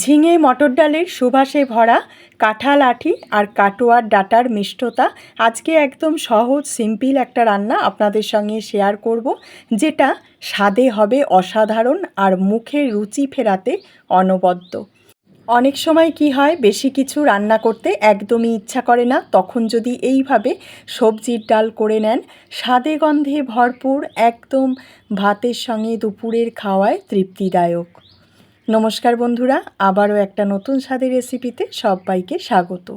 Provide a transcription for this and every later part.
ঝিঙে মটর ডালের সুবাসে ভরা কাঁঠাল আঠি আর কাটোয়ার ডাটার মিষ্টতা আজকে একদম সহজ সিম্পল একটা রান্না আপনাদের সঙ্গে শেয়ার করব, যেটা স্বাদে হবে অসাধারণ আর মুখে রুচি ফেরাতে অনবদ্য। অনেক সময় কি হয়, বেশি কিছু রান্না করতে একদমই ইচ্ছা করে না, তখন যদি এইভাবে সবজির ডাল করে নেন, স্বাদে গন্ধে ভরপুর, একদম ভাতের সঙ্গে দুপুরের খাওয়ায় তৃপ্তিদায়ক। নমস্কার বন্ধুরা, আবারও একটা নতুন স্বাদের রেসিপিতে সবাইকে স্বাগত।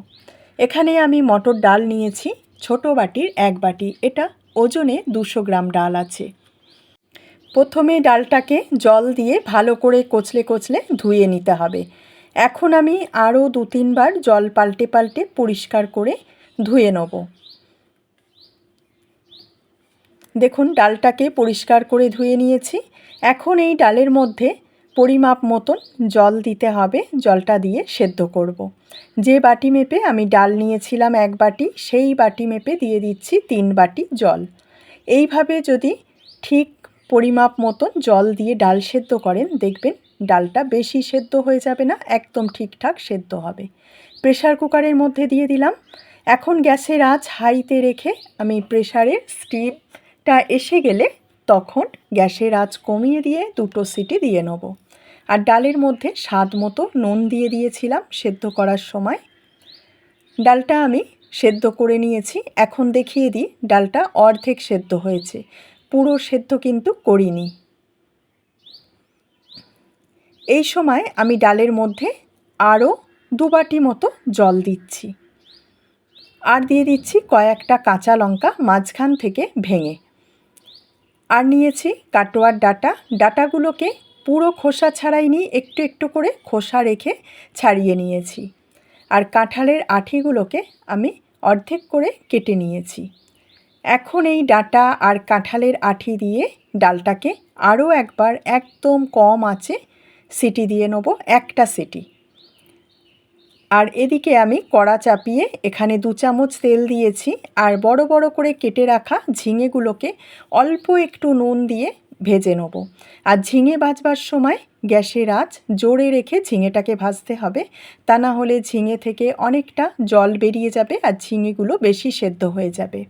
এখানে আমি মটর ডাল নিয়েছি, ছোট বাটির এক বাটি, এটা ওজনে দুশো গ্রাম ডাল আছে। প্রথমে ডালটাকে জল দিয়ে ভালো করে কচলে কচলে ধুয়ে নিতে হবে। এখন আমি আরও দু তিনবার জল পাল্টে পাল্টে পরিষ্কার করে ধুয়ে নেব। দেখুন, ডালটাকে পরিষ্কার করে ধুয়ে নিয়েছি। এখন এই ডালের মধ্যে পরিমাপ মতন জল দিতে হবে, জলটা দিয়ে সেদ্ধ করব। যে বাটি মেপে আমি ডাল নিয়েছিলাম এক বাটি, সেই বাটি মেপে দিয়ে দিচ্ছি তিন বাটি জল। এইভাবে যদি ঠিক পরিমাপ মতন জল দিয়ে ডাল সেদ্ধ করেন, দেখবেন ডালটা বেশি সেদ্ধ হয়ে যাবে না, একদম ঠিকঠাক সেদ্ধ হবে। প্রেশার কুকারের মধ্যে দিয়ে দিলাম। এখন গ্যাসের আঁচ হাইতে রেখে আমি প্রেশারের স্টিমটা এসে গেলে তখন গ্যাসের আঁচ কমিয়ে দিয়ে দুটো সিটি দিয়ে নেব। আর ডালের মধ্যে স্বাদ মতো নুন দিয়ে দিয়েছিলাম সেদ্ধ করার সময়। ডালটা আমি সেদ্ধ করে নিয়েছি। এখন দেখিয়ে দিই ডালটা অর্ধেক সেদ্ধ হয়েছে। পুরো সেদ্ধ কিন্তু করিনি। এই সময় আমি ডালের মধ্যে আরও দু বাটি মতো জল দিচ্ছি। আর দিয়ে দিচ্ছি কয়েকটা কাঁচা লঙ্কা মাঝখান থেকে ভেঙে। আর নিয়েছি কাটোয়ার ডাটা। ডাটাগুলোকে পুরো খোসা ছাড়াইনি, একটু একটু করে খোসা রেখে ছাড়িয়ে নিয়েছি। আর কাঁঠালের আঠিগুলোকে আমি অর্ধেক করে কেটে নিয়েছি। এখন এই ডাটা আর কাঁঠালের আঠি দিয়ে ডালটাকে আরও একবার একদম কম আছে সিটি দিয়ে নেব, একটা সিটি। আর এদিকে আমি কড়া চাপিয়ে এখানে দু চামচ তেল দিয়েছি। আর বড় বড় করে কেটে রাখা ঝিঙেগুলোকে অল্প একটু নুন দিয়ে ভেজে নেব। আর ঝিঙে ভাজবার সময় গ্যাসের আঁচ জোরে রেখে ঝিঙেটাকে ভাজতে হবে। তা না হলে ঝিঙে থেকে অনেকটা জল বেরিয়ে যাবে আর ঝিঙেগুলো বেশি সেদ্ধ হয়ে যাবে।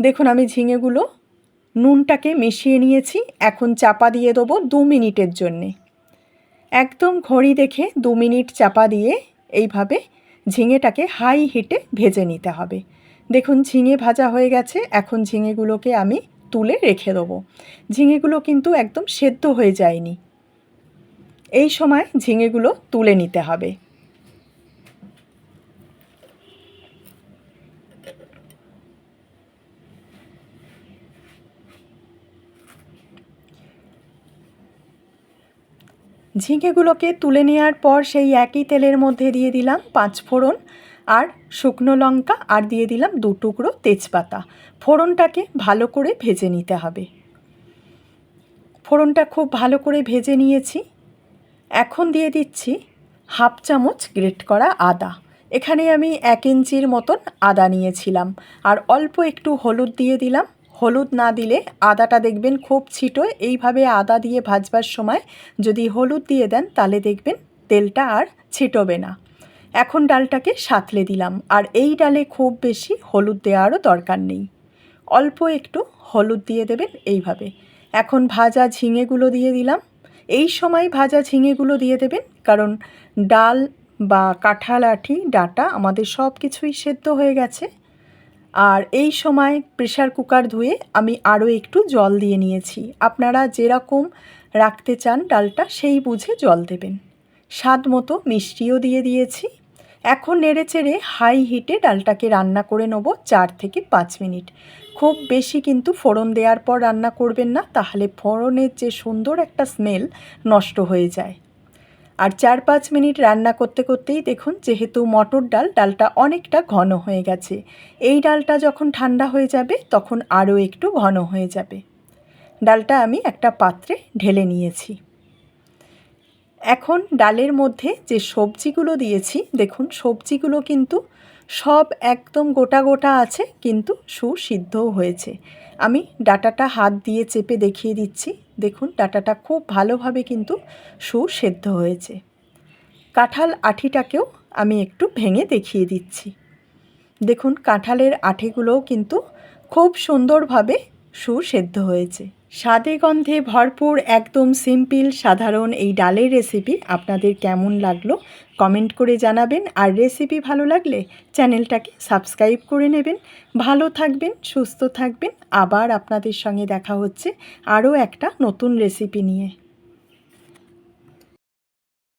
দেখুন আমি ঝিঙেগুলো নুনটাকে মিশিয়ে নিয়েছি। এখন চাপা দিয়ে দেবো দু মিনিটের জন্যে। একদম ঘড়ি দেখে দু মিনিট চাপা দিয়ে এইভাবে ঝিঙেটাকে হাই হিটে ভেজে নিতে হবে। দেখুন ঝিঙে ভাজা হয়ে গেছে। এখন ঝিঙেগুলোকে আমি তুলে রেখে দেবো। ঝিঙেগুলো কিন্তু একদম সেদ্ধ হয়ে যায়নি। এই সময় ঝিঙেগুলো তুলে নিতে হবে। ঝিঙেগুলোকে তুলে নেওয়ার পর সেই একই তেলের মধ্যে দিয়ে দিলাম পাঁচ ফোড়ন আর শুকনো লঙ্কা আর দিয়ে দিলাম দু টুকরো তেজপাতা। ফোড়নটাকে ভালো করে ভেজে নিতে হবে। ফোড়নটা খুব ভালো করে ভেজে নিয়েছি। এখন দিয়ে দিচ্ছি হাফ চামচ গ্রেট করা আদা। এখানে আমি এক ইঞ্চির মতন আদা নিয়েছিলাম। আর অল্প একটু হলুদ দিয়ে দিলাম। হলুদ না দিলে আদাটা দেখবেন খুব ছিটোয়। এইভাবে আদা দিয়ে ভাজবার সময় যদি হলুদ দিয়ে দেন তাহলে দেখবেন তেলটা আর ছিটবে না। এখন ডালটাকে সাঁতলে দিলাম, আর এই ডালে খুব বেশি হলুদ দেওয়ারও দরকার নেই। অল্প একটু হলুদ দিয়ে দেবেন এইভাবে। এখন ভাজা ঝিঙেগুলো দিয়ে দিলাম। এই সময় ভাজা ঝিঙেগুলো দিয়ে দেবেন, কারণ ডাল বা কাঁঠাল, আঠি, ডাটা আমাদের সব কিছুই সেদ্ধ হয়ে গেছে। আর এই সময় প্রেশার কুকার ধুয়ে আমি আরও একটু জল দিয়ে নিয়েছি। আপনারা যেরকম রাখতে চান ডালটা, সেই বুঝে জল দেবেন। স্বাদ মতো মিষ্টিও দিয়ে দিয়েছি। এখন নেড়ে চেড়ে হাই হিটে ডালটাকে রান্না করে নেব চার থেকে পাঁচ মিনিট। খুব বেশি কিন্তু ফোড়ন দেওয়ার পর রান্না করবেন না, তাহলে ফোড়নের যে সুন্দর একটা স্মেল নষ্ট হয়ে যায়। আর চার পাঁচ মিনিট রান্না করতে করতেই দেখুন যেহেতু মটর ডাল, ডালটা অনেকটা ঘন হয়ে গেছে। এই ডালটা যখন ঠান্ডা হয়ে যাবে, তখন আরও একটু ঘন হয়ে যাবে। ডালটা আমি একটা পাত্রে ঢেলে নিয়েছি। এখন ডালের মধ্যে যে সবজিগুলো দিয়েছি, দেখুন সবজিগুলো কিন্তু সব একদম গোটা গোটা আছে, কিন্তু সুসিদ্ধও হয়েছে। আমি ডাটাটা হাত দিয়ে চেপে দেখিয়ে দিচ্ছি। দেখুন ডাটাটা খুব ভালোভাবে কিন্তু সুসেদ্ধ হয়েছে। কাঁঠাল আঠিটাকেও আমি একটু ভেঙে দেখিয়ে দিচ্ছি। দেখুন কাঁঠালের আঠিগুলোও কিন্তু খুব সুন্দরভাবে সুসেদ্ধ হয়েছে। স্বাদে গন্ধে ভরপুর, একদম সিম্পল, সাধারণ এই ডালের রেসিপি আপনাদের কেমন লাগল কমেন্ট করে জানাবেন। আর রেসিপি ভালো লাগলে চ্যানেলটাকে সাবস্ক্রাইব করে নেবেন। ভালো থাকবেন, সুস্থ থাকবেন। আবার আপনাদের সঙ্গে দেখা হচ্ছে আরও একটা নতুন রেসিপি নিয়ে।